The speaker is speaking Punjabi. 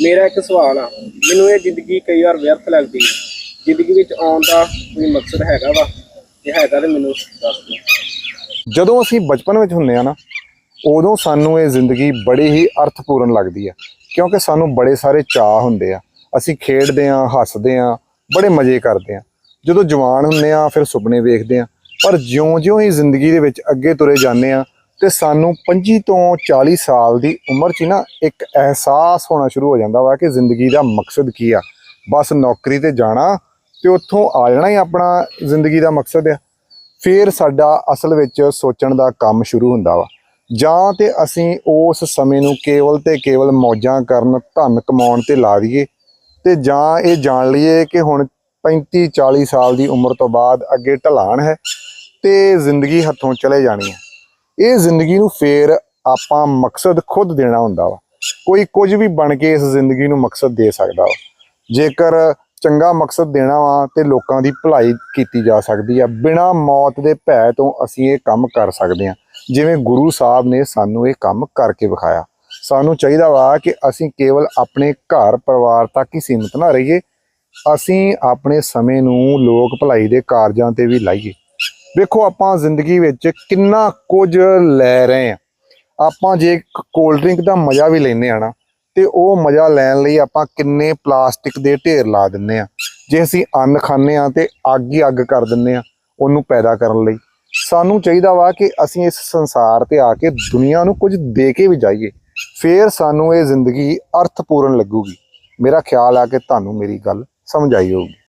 ਮੇਰਾ ਇੱਕ ਸਵਾਲ ਆ। ਮੈਨੂੰ ਇਹ ਜ਼ਿੰਦਗੀ ਕਈ ਵਾਰ ਵਿਅਰਥ ਲੱਗਦੀ ਹੈ। ਜ਼ਿੰਦਗੀ ਵਿੱਚ ਆਉਣ ਦਾ ਕੋਈ ਮਕਸਦ ਹੈਗਾ ਵਾ? ਜੇ ਹੈਗਾ ਤੇ ਮੈਨੂੰ ਦੱਸ ਦਿਓ। ਜਦੋਂ ਅਸੀਂ ਬਚਪਨ ਵਿੱਚ ਹੁੰਦੇ ਆ ਨਾ, ਉਦੋਂ ਸਾਨੂੰ ਇਹ ਜ਼ਿੰਦਗੀ ਬੜੀ ਹੀ ਅਰਥਪੂਰਨ ਲੱਗਦੀ ਆ। ਕਿਉਂਕਿ ਸਾਨੂੰ ਬੜੇ ਸਾਰੇ ਚਾਹ ਹੁੰਦੇ ਆ। ਅਸੀਂ ਖੇਡਦੇ ਆ, ਹੱਸਦੇ ਆ, ਬੜੇ ਮਜ਼ੇ ਕਰਦੇ ਆ। ਜਦੋਂ ਜਵਾਨ ਹੁੰਦੇ ਆ, ਫਿਰ ਸੁਪਨੇ ਵੇਖਦੇ ਆ। ਪਰ ਜਿਉਂ-ਜਿਉਂ ਹੀ ਜ਼ਿੰਦਗੀ ਦੇ ਵਿੱਚ ਅੱਗੇ ਤੁਰੇ ਜਾਂਦੇ ਆ ਤੇ ਸਾਨੂੰ 25 ਤੋਂ 40 ਸਾਲ ਦੀ ਉਮਰ 'ਚ ਨਾ ਇੱਕ ਅਹਿਸਾਸ ਹੋਣਾ ਸ਼ੁਰੂ ਹੋ ਜਾਂਦਾ ਵਾ ਕਿ ਜ਼ਿੰਦਗੀ ਦਾ ਮਕਸਦ ਕੀ ਆ। ਬਸ ਨੌਕਰੀ ਤੇ ਜਾਣਾ ਤੇ ਉੱਥੋਂ ਆ ਜਾਣਾ ਹੀ ਆਪਣਾ ਜ਼ਿੰਦਗੀ ਦਾ ਮਕਸਦ ਆ। ਫਿਰ ਸਾਡਾ ਅਸਲ ਵਿੱਚ ਸੋਚਣ ਦਾ ਕੰਮ ਸ਼ੁਰੂ ਹੁੰਦਾ ਵਾ। ਜਾਂ ਤੇ ਅਸੀਂ ਉਸ ਸਮੇਂ ਨੂੰ ਕੇਵਲ ਤੇ ਕੇਵਲ ਮੌਜਾਂ ਕਰਨ, ਧਨ ਕਮਾਉਣ ਤੇ ਲਾ ਦਈਏ ਤੇ ਜਾਂ ਇਹ ਜਾਣ ਲਈਏ ਕਿ ਹੁਣ 35 40 ਸਾਲ ਦੀ ਉਮਰ ਤੋਂ ਬਾਅਦ ਅੱਗੇ ਢਲਾਣ ਹੈ ਤੇ ਜ਼ਿੰਦਗੀ ਹੱਥੋਂ ਚਲੇ ਜਾਣੀ ਹੈ। ਇਹ ਜ਼ਿੰਦਗੀ ਨੂੰ ਫੇਰ ਆਪਾਂ ਮਕਸਦ ਖੁਦ ਦੇਣਾ ਹੁੰਦਾ ਵਾ। ਕੋਈ ਕੁਝ ਵੀ ਬਣ ਕੇ ਇਸ ਜ਼ਿੰਦਗੀ ਨੂੰ ਮਕਸਦ ਦੇ ਸਕਦਾ ਵਾ। ਜੇਕਰ ਚੰਗਾ ਮਕਸਦ ਦੇਣਾ ਵਾ ਤੇ ਲੋਕਾਂ ਦੀ ਭਲਾਈ ਕੀਤੀ ਜਾ ਸਕਦੀ ਆ। ਬਿਨਾਂ ਮੌਤ ਦੇ ਭੈ ਤੋਂ ਅਸੀਂ ਇਹ ਕੰਮ ਕਰ ਸਕਦੇ ਹਾਂ ਜਿਵੇਂ ਗੁਰੂ ਸਾਹਿਬ ਨੇ ਸਾਨੂੰ ਇਹ ਕੰਮ ਕਰਕੇ ਵਿਖਾਇਆ। ਸਾਨੂੰ ਚਾਹੀਦਾ ਵਾ ਕਿ ਅਸੀਂ ਕੇਵਲ ਆਪਣੇ ਘਰ ਪਰਿਵਾਰ ਤੱਕ ਹੀ ਸੀਮਿਤ ਨਾ ਰਹੀਏ। ਅਸੀਂ ਆਪਣੇ ਸਮੇਂ ਨੂੰ ਲੋਕ ਭਲਾਈ ਦੇ ਕਾਰਜਾਂ ਤੇ ਵੀ ਲਾਈਏ। ਵੇਖੋ ਆਪਾਂ ਜ਼ਿੰਦਗੀ ਵਿੱਚ ਕਿੰਨਾ ਕੁਝ ਲੈ ਰਹੇ ਆ ਆਪਾਂ ਜੇ ਕੋਲਡ ਡਰਿੰਕ ਦਾ ਮਜ਼ਾ ਵੀ ਲੈਨੇ ਆ ਨਾ, ਤੇ ਉਹ ਮਜ਼ਾ ਲੈਣ ਲਈ ਆਪਾਂ ਕਿੰਨੇ ਪਲਾਸਟਿਕ ਦੇ ਢੇਰ ਲਾ ਦਿੰਨੇ ਆ ਜੇ ਅਸੀਂ ਅੰਨ ਖਾਂਦੇ ਆ ਤੇ ਅੱਗ ਹੀ ਅੱਗ ਕਰ ਦਿੰਨੇ ਆ ਉਹਨੂੰ ਪੈਦਾ ਕਰਨ ਲਈ। ਸਾਨੂੰ ਚਾਹੀਦਾ ਵਾ ਕਿ ਅਸੀਂ ਇਸ ਸੰਸਾਰ ਤੇ ਆ ਕੇ ਦੁਨੀਆ ਨੂੰ ਕੁਝ ਦੇ ਕੇ ਵੀ ਜਾਈਏ। ਫੇਰ ਸਾਨੂੰ ਇਹ ਜ਼ਿੰਦਗੀ ਅਰਥਪੂਰਨ ਲੱਗੂਗੀ। ਮੇਰਾ ਖਿਆਲ ਆ ਕਿ ਤੁਹਾਨੂੰ ਮੇਰੀ ਗੱਲ ਸਮਝ ਆਈ ਹੋਊਗੀ।